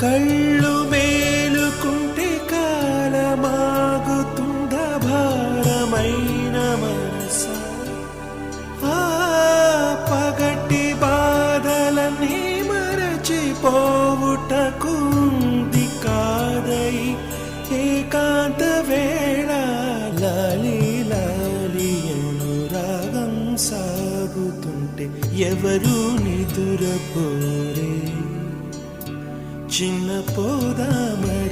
కళ్ళు మేలుకుంటే కాలమాగుతుంద భారమైన మనస? ఆ పగటి బాధలన్నీ మరచిపోవుటకుంది కాదై ఏకాంత వేళ లాలి లాలి అనురాగం సాగుతుంటే ఎవరు నిదురపోరు? சின்ன போதாமல்